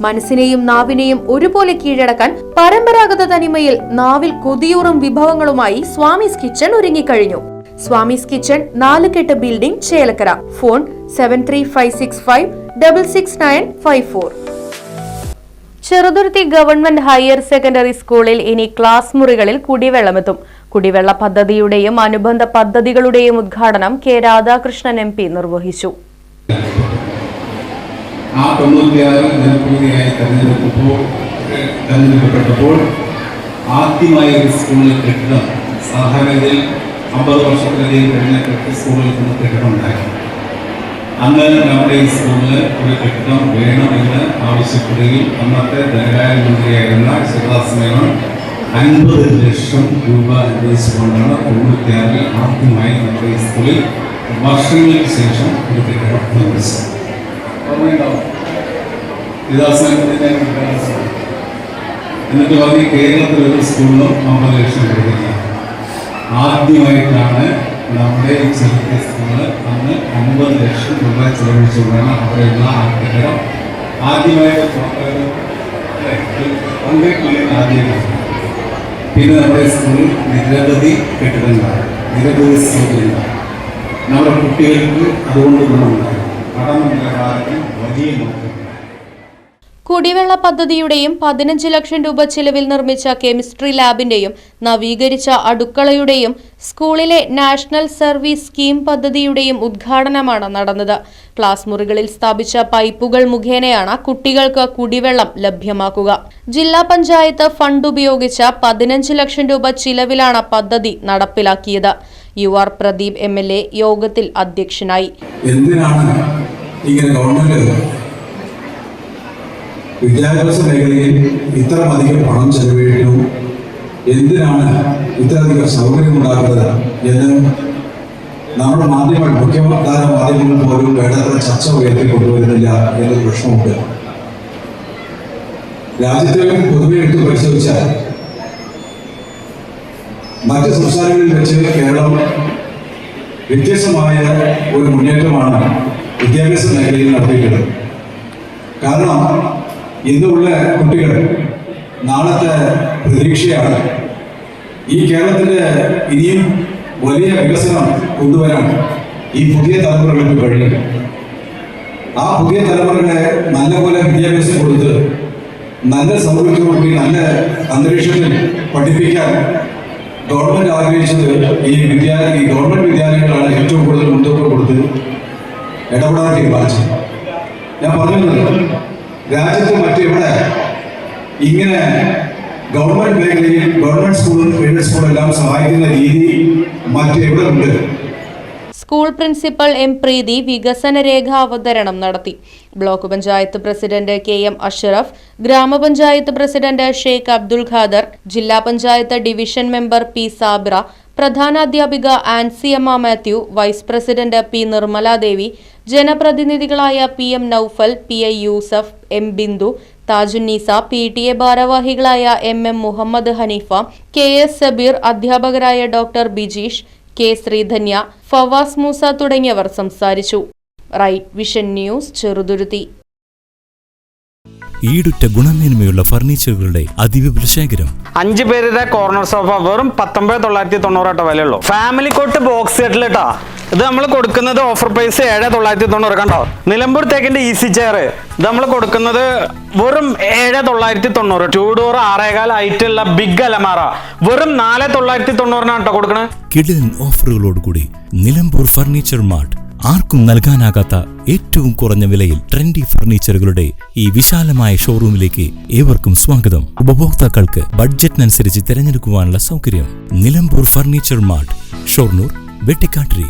മനസ്സിനെയും നാവിനെയും ഒരുപോലെ കീഴടക്കാൻ പരമ്പരാഗത തനിമയിൽ നാവിൽ കൊതിയൂറും വിഭവങ്ങളുമായി സ്വാമിസ് കിച്ചൺ ഒരുങ്ങിക്കഴിഞ്ഞു. സ്വാമിസ് കിച്ചൺ നാലുകെട്ട് building Chelakkara. Phone seven three five six five double six nine five four Cheruthuruthy government higher secondary സ്കൂളിൽ ഇനി ക്ലാസ് മുറികളിൽ കുടിവെള്ളമെത്തും. കുടിവെള്ള പദ്ധതിയുടെയും അനുബന്ധ പദ്ധതികളുടെയും ഉദ്ഘാടനം കെ രാധാകൃഷ്ണൻ എം നിർവഹിച്ചു. ആ തൊണ്ണൂറ്റിയാറ് ജനപ്രതിനിധിയായി തെരഞ്ഞെടുക്കുമ്പോൾ തെരഞ്ഞെടുക്കപ്പെട്ടപ്പോൾ ആദ്യമായി ഒരു സ്കൂളിൽ കെട്ടിടം സാധാരണയിൽ അമ്പത് വർഷത്തിലധികം കഴിഞ്ഞ കെട്ടി സ്കൂളിൽ നിന്ന് കെട്ടിടം ഉണ്ടായിരുന്നു. അന്ന് നമ്മുടെ ഈ സ്കൂളിൽ ഒരു കെട്ടിടം വേണമെന്ന് ആവശ്യപ്പെടുകയും അന്നത്തെ ധനകാര്യ മന്ത്രിയായിരുന്ന ശിവദാസ് മേനോൻ അൻപത് ലക്ഷം രൂപ അനുവദിച്ചുകൊണ്ടാണ് തൊണ്ണൂറ്റിയാറിൽ ആദ്യമായി നമ്മുടെ ഈ സ്കൂളിൽ വർഷങ്ങൾക്ക് ശേഷം ഒരു കെട്ടിടം നിർമ്മിച്ചത്. ഓർമ്മയുണ്ടാവും ഇതാസൻ എന്നിട്ട് പറഞ്ഞ് കേരളത്തിൽ ഒരു സ്കൂളിലും അമ്പത് ലക്ഷം കൊടുക്കില്ല ആദ്യമായിട്ടാണ് നമ്മുടെ ഈ ചെറുക്കിയ സ്കൂൾ അന്ന് അമ്പത് ലക്ഷം രൂപ ചെലവഴിച്ചുകൊണ്ടാണ് അവിടെയുള്ള ആഗ്രഹം. ആദ്യമായിട്ട് ആദ്യമായിട്ട് പിന്നെ നമ്മുടെ സ്കൂളിൽ നിരവധി കെട്ടിടങ്ങളാണ് നിരവധി സൗകര്യങ്ങളാണ് നമ്മുടെ കുട്ടികൾക്ക് അതുകൊണ്ട് ഗുണമുണ്ടാകും കുടിവെള്ള പദ്ധതിയുടെയും പതിനഞ്ച് ലക്ഷം രൂപ ചിലവിൽ നിർമ്മിച്ച കെമിസ്ട്രി ലാബിന്റെയും നവീകരിച്ച അടുക്കളയുടെയും സ്കൂളിലെ നാഷണൽ സർവീസ് സ്കീം പദ്ധതിയുടെയും ഉദ്ഘാടനമാണ് നടന്നത്. ക്ലാസ് മുറികളിൽ സ്ഥാപിച്ച പൈപ്പുകൾ മുഖേനയാണ് കുട്ടികൾക്ക് കുടിവെള്ളം ലഭ്യമാക്കുക. ജില്ലാ പഞ്ചായത്ത് ഫണ്ട് ഉപയോഗിച്ച പതിനഞ്ച് ലക്ഷം രൂപ ചിലവിലാണ് പദ്ധതി നടപ്പിലാക്കിയത്. U R Pradeep M L A യോഗത്തിൽ അധ്യക്ഷനായി. എന്തിനാണ് ഇങ്ങനെ ഗവൺമെന്റ് വിദ്യാഭ്യാസ മേഖലയിൽ ഇത്ര അധികം പണം ചെലവഴിക്കുന്നു. എന്തിനാണ് ഇത്രയധികം സൗകര്യം ഉണ്ടാക്കുന്നത് എന്ന് നമ്മുടെ മാധ്യമങ്ങൾ മുഖ്യധാര മാധ്യമങ്ങൾ പോലും വേണ്ടത്ര ചർച്ച ഉയർത്തി കൊണ്ടുവരുന്നില്ല എന്നൊരു പ്രശ്നമുണ്ട്. രാജ്യത്തെ പൊതുവെ എടുത്ത് പരിശോധിച്ചാൽ മറ്റ് സംസ്ഥാനങ്ങളിൽ വെച്ച് കേരളം വ്യത്യസ്തമായ ഒരു മുന്നേറ്റമാണ് വിദ്യാഭ്യാസ മേഖലയിൽ നടത്തിയിട്ടുള്ളത്. കാരണം ഇന്നുള്ള കുട്ടികൾ നാളത്തെ പ്രതീക്ഷയാണ്. ഈ കേരളത്തിന്റെ ഇനിയും വലിയ വികസനം കൊണ്ടുവരാൻ ഈ പുതിയ തലമുറകൾക്ക് കഴിയും. ആ പുതിയ തലമുറകളെ നല്ലപോലെ വിദ്യാഭ്യാസം കൊടുത്ത് നല്ല സൗകര്യത്തോടുകൂടി നല്ല അന്തരീക്ഷത്തിൽ പഠിപ്പിക്കാൻ ഗവൺമെന്റ് ആഗ്രഹിച്ചത് ഈ വിദ്യാലയ ഈ ഗവൺമെന്റ് വിദ്യാലയങ്ങളാണ് ഏറ്റവും കൂടുതൽ മുൻതൂക്കം കൊടുത്ത് ഇടപെടാൻ തീരുമാനിച്ചത്. ഞാൻ പറഞ്ഞത് രാജ്യത്ത് മറ്റെവിടെ ഇങ്ങനെ ഗവൺമെന്റ് മേഖലയിൽ ഗവൺമെന്റ് സ്കൂളും എയ്ഡഡ് സ്കൂളും എല്ലാം സഹായിക്കുന്ന രീതി മറ്റെവിടെ ഉണ്ട് സ്കൂൾ പ്രിൻസിപ്പൽ എം പ്രീതി വികസന രേഖ അവതരണം നടത്തി. Block panchayat president K M Ashraf ഗ്രാമപഞ്ചായത്ത് പ്രസിഡന്റ് ഷെയ്ഖ് അബ്ദുൽ ഖാദർ ജില്ലാ panchayat division member P Sabra പ്രധാനാധ്യാപിക Ansiyamma Mathew vice president P Nirmaladevi ജനപ്രതിനിധികളായ P M Noufal P I Yusuf M Bindu Thajunneesa P T A ഭാരവാഹികളായ M M Muhammad Haneefa K S Sabeer അധ്യാപകരായ doctor Bijeesh K Sreedhanya Fawaz Moosa തുടങ്ങിയവർ സംസാരിച്ചു. Right vision news Cheruthuruthy. ഈടുറ്റ ഗുണമേന്മയുള്ള ഫർണിച്ചറുകളുടെ അതിവിപുല ശേഖരം അഞ്ച് പേരുടെ corner sofa വെറും പത്തൊമ്പത് തൊള്ളായിരത്തി തൊണ്ണൂറ് വിലയുള്ളൂ. ഫാമിലി കോട്ട് ബോക്സ് സെറ്റിൽ കേട്ടോ. ഇത് നമ്മൾ കൊടുക്കുന്നത് ഓഫർ പ്രൈസ് ഏഴ് തൊള്ളായിരത്തി തൊണ്ണൂറ് കണ്ടോ? നിലമ്പൂർ തേക്കിന്റെ ഈസി ചെയർ ഇത് നമ്മൾ കൊടുക്കുന്നത് വെറും ഏഴ് തൊള്ളായിരത്തി തൊണ്ണൂറ് ടൂ ഡോർ ആറേകാൽ ആയിട്ടുള്ള ബിഗ് അലമാറ. വെറും നാല് തൊള്ളായിരത്തി തൊണ്ണൂറിനാണ് കേട്ടോ കൊടുക്കണേ. കിടിലൻ ഓഫറുകളോടുകൂടി നിലമ്പൂർ ഫർണിച്ചർ മാർട്ട് ആർക്കും നൽകാനാകാത്ത ഏറ്റവും കുറഞ്ഞ വിലയിൽ ട്രെൻഡി ഫർണിച്ചറുകളുടെ ഈ വിശാലമായ ഷോറൂമിലേക്ക് ഏവർക്കും സ്വാഗതം. ഉപഭോക്താക്കൾക്ക് ബഡ്ജറ്റിനനുസരിച്ച് തിരഞ്ഞെടുക്കുവാനുള്ള സൗകര്യം നിലമ്പൂർ ഫർണിച്ചർ മാർട്ട് ഷൊർണൂർ വെട്ടിക്കാട്ടിരി.